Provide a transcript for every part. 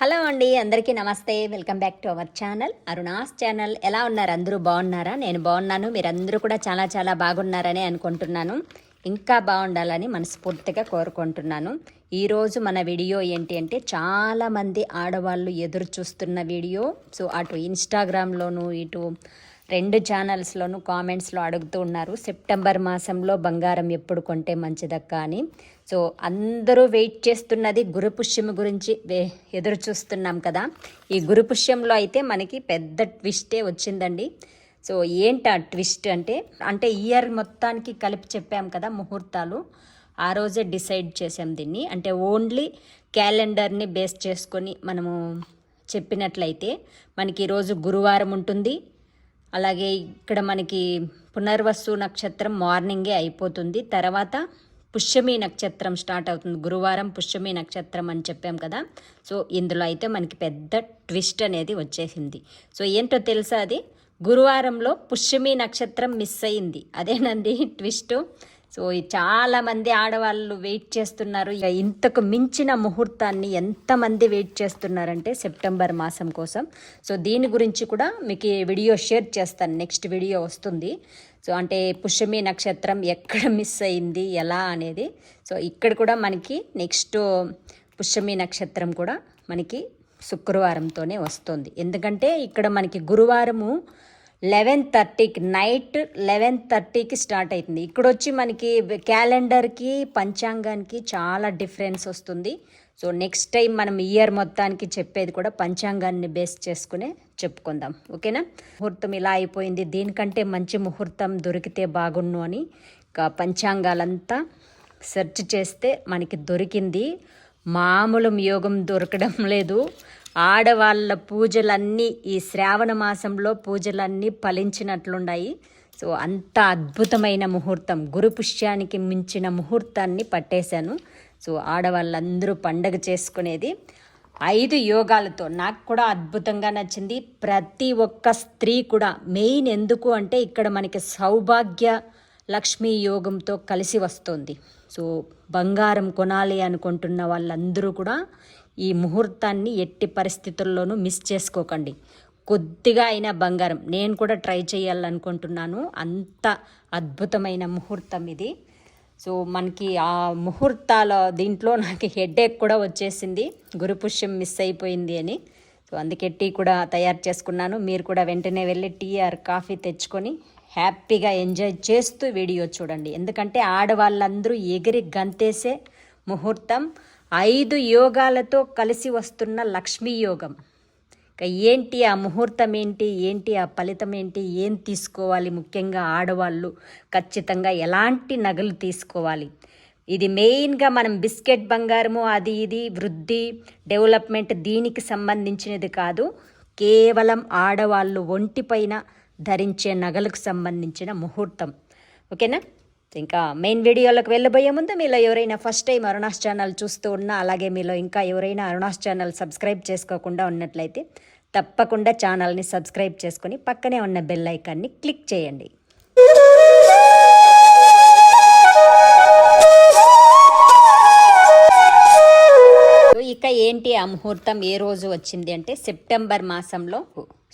Hello అండి అందరికీ నమస్తే. Welcome back to our channel. Aruna's channel. ఎలా ఉన్నారు? అందరూ బాగున్నారా? నేను బాగున్నాను. మీరందరూ కూడా చాలా చాలా బాగున్నారని అనుకుంటున్నాను. ఇంకా బాగుండాలని మనస్ఫూర్తిగా కోరుకుంటున్నాను. ఈరోజు మన వీడియో ఏంటి అంటే చాలామంది ఆడవాళ్ళు ఎదురు చూస్తున్న వీడియో. సో అటు ఇన్స్టాగ్రామ్లోను ఇటు రెండు ఛానల్స్లోనూ కామెంట్స్లో అడుగుతూ ఉన్నారు. సెప్టెంబర్ మాసంలో బంగారం ఎప్పుడు కొంటే మంచిదక్క అని. సో అందరూ వెయిట్ చేస్తున్నది గురుపుష్యం గురించి ఎదురు చూస్తున్నాం కదా. ఈ గురుపుష్యంలో అయితే మనకి పెద్ద ట్విస్టే వచ్చిందండి. సో ఏంటి ఆ ట్విస్ట్ అంటే అంటే ఇయర్ మొత్తానికి కలిపి చెప్పాం కదా ముహూర్తాలు. ఆ రోజే డిసైడ్ చేసాం దీన్ని. అంటే ఓన్లీ క్యాలెండర్ని బేస్ చేసుకొని మనము చెప్పినట్లయితే మనకి ఈరోజు గురువారం ఉంటుంది. అలాగే ఇక్కడ మనకి పునర్వసు నక్షత్రం మార్నింగే అయిపోతుంది. తర్వాత పుష్యమి నక్షత్రం స్టార్ట్ అవుతుంది. గురువారం పుష్యమి నక్షత్రం అని చెప్పాం కదా. సో ఇందులో అయితే మనకి పెద్ద ట్విస్ట్ అనేది వచ్చేసింది. సో ఏంటో తెలుసా అది? గురువారంలో పుష్యమి నక్షత్రం మిస్ అయింది. అదేనండి ట్విస్ట్. సో చాలా మంది ఆడవాళ్ళు వెయిట్ చేస్తున్నారు. ఇక ఇంతకు మించిన ముహూర్తాన్ని ఎంతమంది వెయిట్ చేస్తున్నారంటే సెప్టెంబర్ మాసం కోసం. సో దీని గురించి కూడా మీకు వీడియో షేర్ చేస్తాను. నెక్స్ట్ వీడియో వస్తుంది. సో అంటే పుష్యమి నక్షత్రం ఎక్కడ మిస్ అయింది ఎలా అనేది. సో ఇక్కడ కూడా మనకి నెక్స్ట్ పుష్యమి నక్షత్రం కూడా మనకి శుక్రవారంతోనే వస్తుంది. ఎందుకంటే ఇక్కడ మనకి గురువారము లెవెన్ థర్టీకి నైట్ లెవెన్ థర్టీకి స్టార్ట్ అవుతుంది. ఇక్కడ వచ్చి మనకి క్యాలెండర్కి పంచాంగానికి చాలా డిఫరెన్స్ వస్తుంది. సో నెక్స్ట్ టైం మనం ఇయర్ మొత్తానికి చెప్పేది కూడా పంచాంగాన్ని బేస్ చేసుకునే చెప్పుకుందాం. ఓకేనా? ముహూర్తం ఇలా అయిపోయింది. దీనికంటే మంచి ముహూర్తం దొరికితే బాగుండు అని ఇంకా పంచాంగాలంతా సెర్చ్ చేస్తే మనకి దొరికింది. మామూలు యోగం దొరకడం లేదు. ఆడవాళ్ళ పూజలన్నీ ఈ శ్రావణ మాసంలో పూజలన్నీ ఫలించినట్లున్నాయి సో అంత అద్భుతమైన ముహూర్తం. గురు పుష్యానికి మించిన ముహూర్తాన్ని పట్టేశాను. సో ఆడవాళ్ళందరూ పండగ చేసుకునేది. ఐదు యోగాలతో నాకు కూడా అద్భుతంగా నచ్చింది. ప్రతి ఒక్క స్త్రీ కూడా మెయిన్ ఎందుకు అంటే ఇక్కడ మనకి సౌభాగ్య లక్ష్మీ యోగంతో కలిసి వస్తుంది. సో బంగారం కొనాలి అనుకుంటున్న వాళ్ళందరూ కూడా ఈ ముహూర్తాన్ని ఎట్టి పరిస్థితుల్లోనూ మిస్ చేసుకోకండి. కొద్దిగా అయినా బంగారం. నేను కూడా ట్రై చేయాలనుకుంటున్నాను. అంత అద్భుతమైన ముహూర్తం ఇది. సో మనకి ఆ ముహూర్తాల దీంట్లో నాకు హెడేక్ కూడా వచ్చేసింది. గురుపుష్యం మిస్ అయిపోయింది అని. సో అందుకే టీ కూడా తయారు చేసుకున్నాను. మీరు కూడా వెంటనే వెళ్ళి టీ ఆర్ కాఫీ తెచ్చుకొని హ్యాపీగా ఎంజాయ్ చేస్తూ వీడియో చూడండి. ఎందుకంటే ఆడవాళ్ళందరూ ఎగిరి గంతేసే ముహూర్తం. ఐదు యోగాలతో కలిసి వస్తున్న లక్ష్మీ యోగం. ఇక ఏంటి ఆ ముహూర్తం ఏంటి? ఏంటి ఆ ఫలితం ఏంటి? ఏం తీసుకోవాలి ముఖ్యంగా ఆడవాళ్ళు? ఖచ్చితంగా ఎలాంటి నగలు తీసుకోవాలి? ఇది మెయిన్గా మనం బిస్కెట్ బంగారము అది ఇది వృద్ధి డెవలప్మెంట్ దీనికి సంబంధించినది కాదు. కేవలం ఆడవాళ్ళు ఒంటిపైన ధరించే నగలకు సంబంధించిన ముహూర్తం. ఓకేనా? ఇంకా మెయిన్ వీడియోలకు వెళ్ళబోయే ముందు మీలో ఎవరైనా ఫస్ట్ టైం అరుణాస్ ఛానల్ చూస్తూ ఉన్నా అలాగే మీలో ఇంకా ఎవరైనా అరుణాస్ ఛానల్ సబ్స్క్రైబ్ చేసుకోకుండా ఉన్నట్లయితే తప్పకుండా ఛానల్ని సబ్స్క్రైబ్ చేసుకొని పక్కనే ఉన్న బెల్ ఐకాన్ని క్లిక్ చేయండి. ఇక ఏంటి ఆ ముహూర్తం? ఏ రోజు వచ్చింది అంటే సెప్టెంబర్ మాసంలో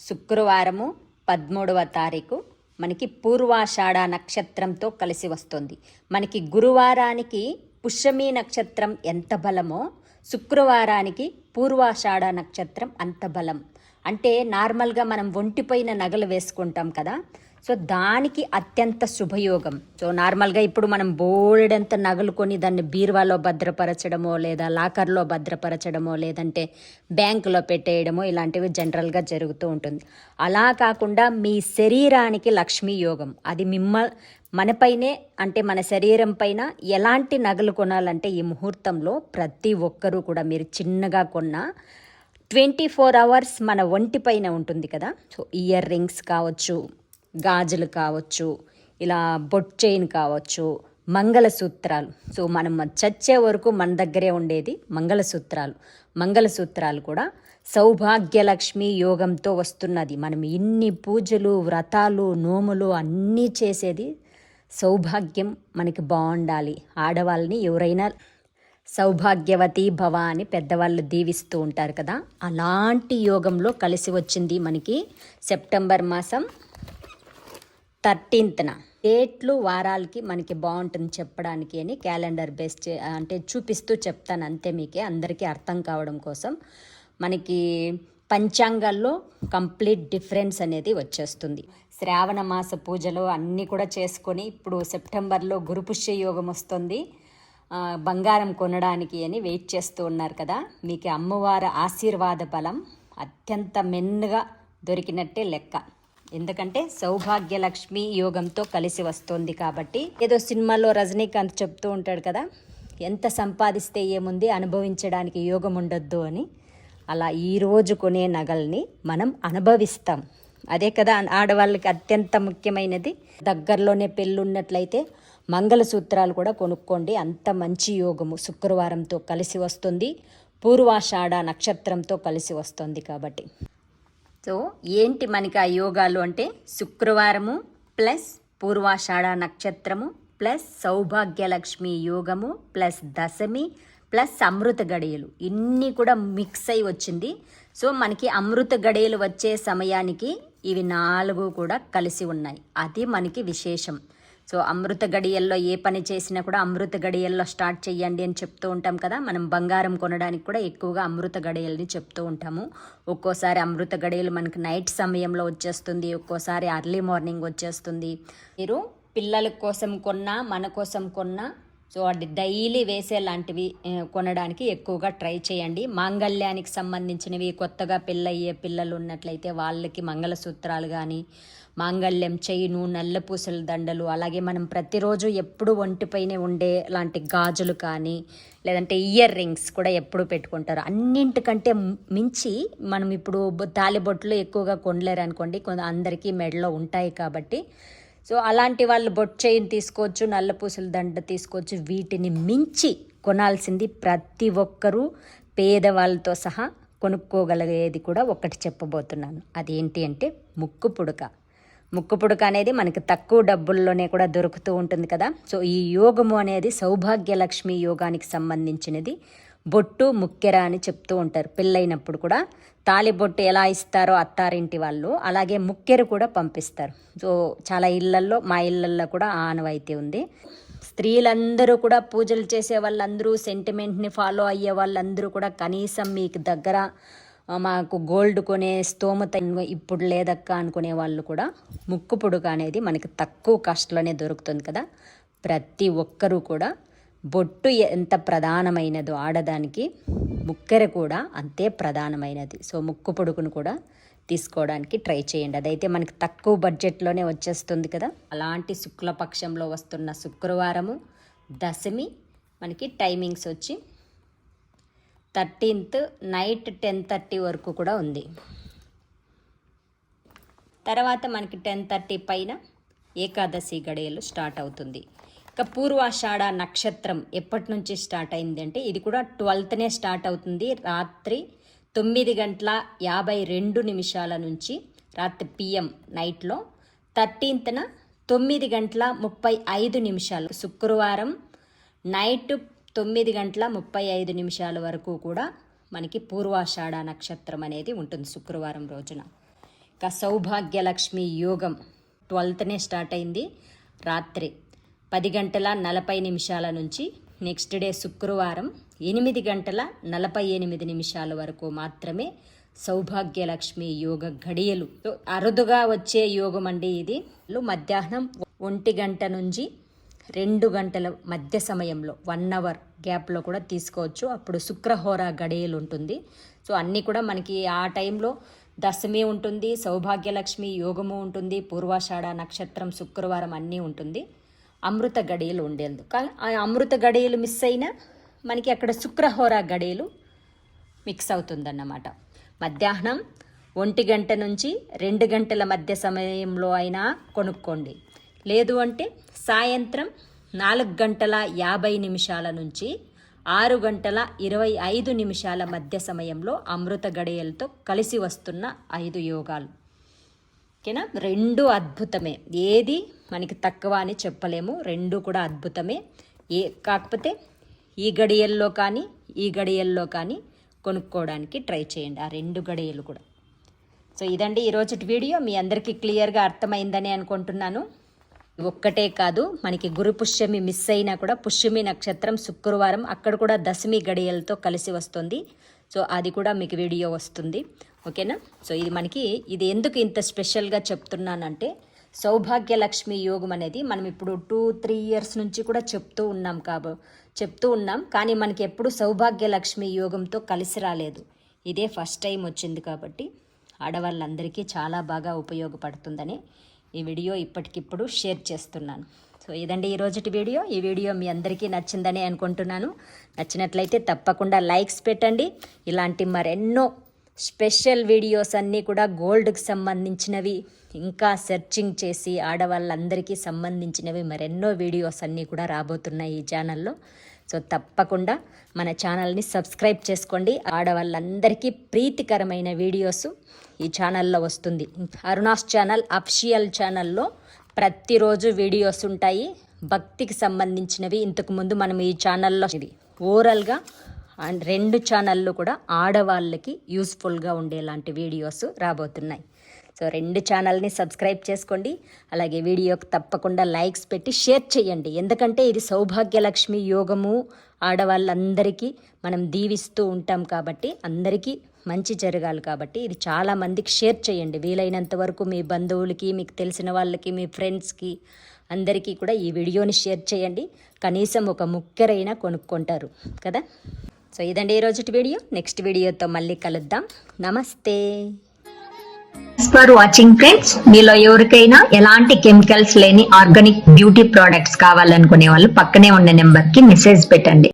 శుక్రవారము పదమూడవ తారీఖు. మనకి పూర్వాషాఢ నక్షత్రంతో కలిసి వస్తుంది. మనకి గురువారానికి పుష్యమి నక్షత్రం ఎంత బలమో శుక్రవారానికి పూర్వాషాఢ నక్షత్రం అంత బలం. అంటే నార్మల్గా మనం ఒంటిపైన నగలు వేసుకుంటాం కదా సో దానికి అత్యంత శుభయోగం. సో నార్మల్గా ఇప్పుడు మనం బోలెడంత నగలు కొని దాన్ని బీరువాలో భద్రపరచడమో లేదా లాకర్లో భద్రపరచడమో లేదంటే బ్యాంకులో పెట్టేయడమో ఇలాంటివి జనరల్గా జరుగుతూ ఉంటుంది. అలా కాకుండా మీ శరీరానికి లక్ష్మీ యోగం. అది మిమ్మ మనపైనే అంటే మన శరీరం పైన ఎలాంటి నగలు కొనాలంటే ఈ ముహూర్తంలో ప్రతి ఒక్కరూ కూడా మీరు చిన్నగా కొన్నా ట్వంటీ ఫోర్ అవర్స్ మన ఒంటిపైన ఉంటుంది కదా. సో ఇయర్ రింగ్స్ కావచ్చు గాజులు కావచ్చు ఇలా బొట్ చైన్ కావచ్చు మంగళసూత్రాలు. సో మనం చచ్చే వరకు మన దగ్గరే ఉండేది మంగళసూత్రాలు. మంగళసూత్రాలు కూడా సౌభాగ్యలక్ష్మి యోగంతో వస్తున్నది. మనం ఇన్ని పూజలు వ్రతాలు నోములు అన్నీ చేసేది సౌభాగ్యం మనకి బాగుండాలి. ఆడవాళ్ళని ఎవరైనా సౌభాగ్యవతి భవ అని పెద్దవాళ్ళు దీవిస్తూ ఉంటారు కదా. అలాంటి యోగంలో కలిసి వచ్చింది మనకి సెప్టెంబర్ మాసం థర్టీన్త్న. డేట్లు వారాలకి మనకి బాగుంటుంది చెప్పడానికి అని క్యాలెండర్ బేస్ చే అంటే చూపిస్తూ చెప్తాను అంతే మీకే. అందరికీ అర్థం కావడం కోసం మనకి పంచాంగాల్లో కంప్లీట్ డిఫరెన్స్ అనేది వచ్చేస్తుంది. శ్రావణ మాస పూజలు అన్నీ కూడా చేసుకొని ఇప్పుడు సెప్టెంబర్లో గురుపుష్య యోగం వస్తుంది. బంగారం కొనడానికి అని వెయిట్ చేస్తూ ఉన్నారు కదా. మీకు అమ్మవారి ఆశీర్వాద బలం అత్యంత మెన్నుగా దొరికినట్టే లెక్క. ఎందుకంటే సౌభాగ్యలక్ష్మి యోగంతో కలిసి వస్తుంది కాబట్టి. ఏదో సినిమాలో రజనీకాంత్ చెప్తూ ఉంటాడు కదా ఎంత సంపాదిస్తే ఏముంది అనుభవించడానికి యోగం ఉండొద్దు అని. అలా ఈరోజు కొనే నగల్ని మనం అనుభవిస్తాం. అదే కదా ఆడవాళ్ళకి అత్యంత ముఖ్యమైనది. దగ్గరలోనే పెళ్ళి ఉన్నట్లయితే మంగళసూత్రాలు కూడా కొనుక్కోండి. అంత మంచి యోగము శుక్రవారంతో కలిసి వస్తుంది. పూర్వాషాఢ నక్షత్రంతో కలిసి వస్తుంది కాబట్టి. సో ఏంటి మనకి ఆ యోగాలు అంటే? శుక్రవారము ప్లస్ పూర్వాషాఢ నక్షత్రము ప్లస్ సౌభాగ్యలక్ష్మి యోగము ప్లస్ దశమి ప్లస్ అమృత గడియలు. ఇన్ని కూడా మిక్స్ అయి వచ్చింది. సో మనకి అమృత గడియలు వచ్చే సమయానికి ఇవి నాలుగు కూడా కలిసి ఉన్నాయి. అది మనకి విశేషం. సో అమృత గడియల్లో ఏ పని చేసినా కూడా అమృత గడియల్లో స్టార్ట్ చేయండి అని చెప్తూ ఉంటాం కదా. మనం బంగారం కొనడానికి కూడా ఎక్కువగా అమృత గడియల్ని చెప్తూ ఉంటాము. ఒక్కోసారి అమృత గడియలు మనకు నైట్ సమయంలో వచ్చేస్తుంది ఒక్కోసారి అర్లీ మార్నింగ్ వచ్చేస్తుంది. మీరు పిల్లల కోసం కొన్నా మన కోసం కొన్నా సో అది డైలీ వేసేలాంటివి లాంటివి కొనడానికి ఎక్కువగా ట్రై చేయండి. మాంగళ్యానికి సంబంధించినవి కొత్తగా పెళ్ళయ్యే పిల్లలు ఉన్నట్లయితే వాళ్ళకి మంగళసూత్రాలు కానీ మాంగళ్యం చైను నల్లపూసల దండలు అలాగే మనం ప్రతిరోజు ఎప్పుడు ఒంటిపైనే ఉండే లాంటి గాజులు కానీ లేదంటే ఇయర్ రింగ్స్ కూడా ఎప్పుడు పెట్టుకుంటారు. అన్నింటికంటే మించి మనం ఇప్పుడు బొ- తాలిబొట్లు ఎక్కువగా కొనలేరు అనుకోండి కొంత అందరికీ మెడలో ఉంటాయి కాబట్టి సో అలాంటి వాళ్ళు బొట్ తీసుకోవచ్చు నల్లపూసల దండ తీసుకోవచ్చు. వీటిని మించి కొనాల్సింది ప్రతి ఒక్కరూ పేదవాళ్ళతో సహా కొనుక్కోగలిగేది కూడా ఒకటి చెప్పబోతున్నాను. అదేంటి అంటే ముక్కు పుడక. ముక్కు పుడక అనేది మనకి తక్కువ డబ్బుల్లోనే కూడా దొరుకుతూ ఉంటుంది కదా. సో ఈ యోగము అనేది సౌభాగ్యలక్ష్మి యోగానికి సంబంధించినది. బొట్టు ముక్కెర అని చెప్తూ ఉంటారు. పెళ్ళైనప్పుడు కూడా తాలి బొట్టు ఎలా ఇస్తారో అత్తారింటి వాళ్ళు అలాగే ముక్కెరు కూడా పంపిస్తారు. సో చాలా ఇళ్ళల్లో మా ఇళ్ళల్లో కూడా ఆనవాయితీ ఉంది. స్త్రీలందరూ కూడా పూజలు చేసే వాళ్ళందరూ సెంటిమెంట్ని ఫాలో అయ్యే వాళ్ళందరూ కూడా కనీసం మీకు దగ్గర మాకు గోల్డ్ కొనే స్తోమత ఇప్పుడు లేదక్క అనుకునే వాళ్ళు కూడా ముక్కు పుడుక అనేది మనకి తక్కువ కాస్ట్లోనే దొరుకుతుంది కదా. ప్రతి ఒక్కరూ కూడా బొట్టు ఎంత ప్రధానమైనదో ఆడదానికి ముక్కెర కూడా అంతే ప్రధానమైనది. సో ముక్కు పొడుకును కూడా తీసుకోవడానికి ట్రై చేయండి. అదైతే మనకి తక్కువ బడ్జెట్లోనే వచ్చేస్తుంది కదా. అలాంటి శుక్లపక్షంలో వస్తున్న శుక్రవారము దశమి మనకి టైమింగ్స్ వచ్చి థర్టీన్త్ నైట్ టెన్ థర్టీ వరకు కూడా ఉంది. తర్వాత మనకి టెన్ థర్టీ పైన ఏకాదశి గడియలు స్టార్ట్ అవుతుంది. ఇక పూర్వాషాఢ నక్షత్రం ఎప్పటి నుంచి స్టార్ట్ అయింది అంటే ఇది కూడా ట్వెల్త్నే స్టార్ట్ అవుతుంది. రాత్రి తొమ్మిది గంటల యాభై రెండు నిమిషాల నుంచి రాత్రి పిఎం నైట్లో థర్టీన్త్న తొమ్మిది గంటల ముప్పై ఐదు నిమిషాలు శుక్రవారం నైట్ తొమ్మిది గంటల ముప్పై ఐదు నిమిషాల వరకు కూడా మనకి పూర్వాషాఢ నక్షత్రం అనేది ఉంటుంది శుక్రవారం రోజున. ఇక సౌభాగ్యలక్ష్మి యోగం ట్వెల్త్నే స్టార్ట్ అయింది. రాత్రి పది గంటల నలభై నిమిషాల నుంచి నెక్స్ట్ డే శుక్రవారం ఎనిమిది గంటల నలభై ఎనిమిది నిమిషాల వరకు మాత్రమే సౌభాగ్యలక్ష్మి యోగ గడియలు సో అరుదుగా వచ్చే యోగం అండి ఇది. మధ్యాహ్నం ఒంటి గంట నుంచి రెండు గంటల మధ్య సమయంలో వన్ అవర్ గ్యాప్లో కూడా తీసుకోవచ్చు. అప్పుడు శుక్రహోర గడియలు ఉంటుంది. సో అన్నీ కూడా మనకి ఆ టైంలో దశమి ఉంటుంది సౌభాగ్యలక్ష్మి యోగము ఉంటుంది పూర్వాషాఢ నక్షత్రం శుక్రవారం అన్నీ ఉంటుంది. అమృత గడియలు ఉండేందుకు. కానీ ఆ అమృత గడియలు మిస్ అయినా మనకి అక్కడ శుక్రహోర గడియలు మిక్స్ అవుతుందన్నమాట. మధ్యాహ్నం ఒంటి గంట నుంచి రెండు గంటల మధ్య సమయంలో అయినా కొనుక్కోండి. లేదు అంటే సాయంత్రం నాలుగు గంటల యాభై నిమిషాల నుంచి ఆరు గంటల ఇరవై ఐదు నిమిషాల మధ్య సమయంలో అమృత గడియలతో కలిసి వస్తున్న ఐదు యోగాలు. ఓకేనా? రెండు అద్భుతమే. ఏది? మనకి తక్కువ అని చెప్పలేము. రెండు కూడా అద్భుతమే. ఏ కాకపోతే ఈ గడియల్లో కానీ ఈ గడియల్లో కానీ కొనుక్కోవడానికి ట్రై చేయండి. ఆ రెండు గడియలు కూడా. సో ఇదండి ఈరోజు వీడియో. మీ అందరికీ క్లియర్గా అర్థమైందని అనుకుంటున్నాను. ఒక్కటే కాదు మనకి గురు పుష్యమి మిస్ అయినా కూడా పుష్యమి నక్షత్రం శుక్రవారం అక్కడ కూడా దశమి గడియలతో కలిసి వస్తుంది. సో అది కూడా మీకు వీడియో వస్తుంది. ఓకేనా? సో ఇది మనకి ఇది ఎందుకు ఇంత స్పెషల్గా చెప్తున్నానంటే సౌభాగ్యలక్ష్మి యోగం అనేది మనం ఇప్పుడు టూ త్రీ ఇయర్స్ నుంచి కూడా చెప్తూ ఉన్నాం కాబో చెప్తూ ఉన్నాం. కానీ మనకి ఎప్పుడు సౌభాగ్యలక్ష్మి యోగంతో కలిసి రాలేదు. ఇదే ఫస్ట్ టైం వచ్చింది కాబట్టి ఆడవాళ్ళందరికీ చాలా బాగా ఉపయోగపడుతుందని ఈ వీడియో ఇప్పటికిప్పుడు షేర్ చేస్తున్నాను. సో ఇదండి ఈ రోజుటి వీడియో. ఈ వీడియో మీ అందరికీ నచ్చిందని అనుకుంటున్నాను. నచ్చినట్లయితే తప్పకుండా లైక్స్ పెట్టండి. ఇలాంటి మరెన్నో స్పెషల్ వీడియోస్ అన్నీ కూడా గోల్డ్కి సంబంధించినవి. ఇంకా సెర్చింగ్ చేసి ఆడవాళ్ళందరికీ సంబంధించినవి మరెన్నో వీడియోస్ అన్నీ కూడా రాబోతున్నాయి ఈ ఛానల్లో. సో తప్పకుండా మన ఛానల్ని సబ్స్క్రైబ్ చేసుకోండి. ఆడవాళ్ళందరికీ ప్రీతికరమైన వీడియోస్ ఈ ఛానల్లో వస్తుంది. అరుణాస్ ఛానల్ అఫిషియల్ ఛానల్లో ప్రతిరోజు వీడియోస్ ఉంటాయి. భక్తికి సంబంధించినవి. ఇంతకుముందు మనం ఈ ఛానల్లో ఇది ఓరల్గా అండ్ రెండు ఛానళ్ళు కూడా ఆడవాళ్ళకి యూస్ఫుల్గా ఉండేలాంటి వీడియోస్ రాబోతున్నాయి. సో రెండు ఛానల్ని సబ్స్క్రైబ్ చేసుకోండి. అలాగే వీడియోకి తప్పకుండా లైక్స్ పెట్టి షేర్ చేయండి. ఎందుకంటే ఇది సౌభాగ్యలక్ష్మి యోగము. ఆడవాళ్ళందరికీ మనం దీవిస్తూ ఉంటాం కాబట్టి అందరికీ మంచి జరగాలి కాబట్టి ఇది చాలా మందికి షేర్ చేయండి. వీలైనంత వరకు మీ బంధువులకి మీకు తెలిసిన వాళ్ళకి మీ ఫ్రెండ్స్కి అందరికీ కూడా ఈ వీడియోని షేర్ చేయండి. కనీసం ఒక ముక్కెరైనా కొనుక్కుంటారు. కదా? సో ఇదండి ఈరోజు వీడియో. నెక్స్ట్ వీడియోతో మళ్ళీ కలుద్దాం. నమస్తే. ఫర్ వాచింగ్ ఫ్రెండ్స్ మీలో ఎవరికైనా ఎలాంటి కెమికల్స్ లేని ఆర్గానిక్ బ్యూటీ ప్రొడక్ట్స్ కావాలనుకునే వాళ్ళు పక్కనే ఉన్న నెంబర్కి మెసేజ్ పెట్టండి.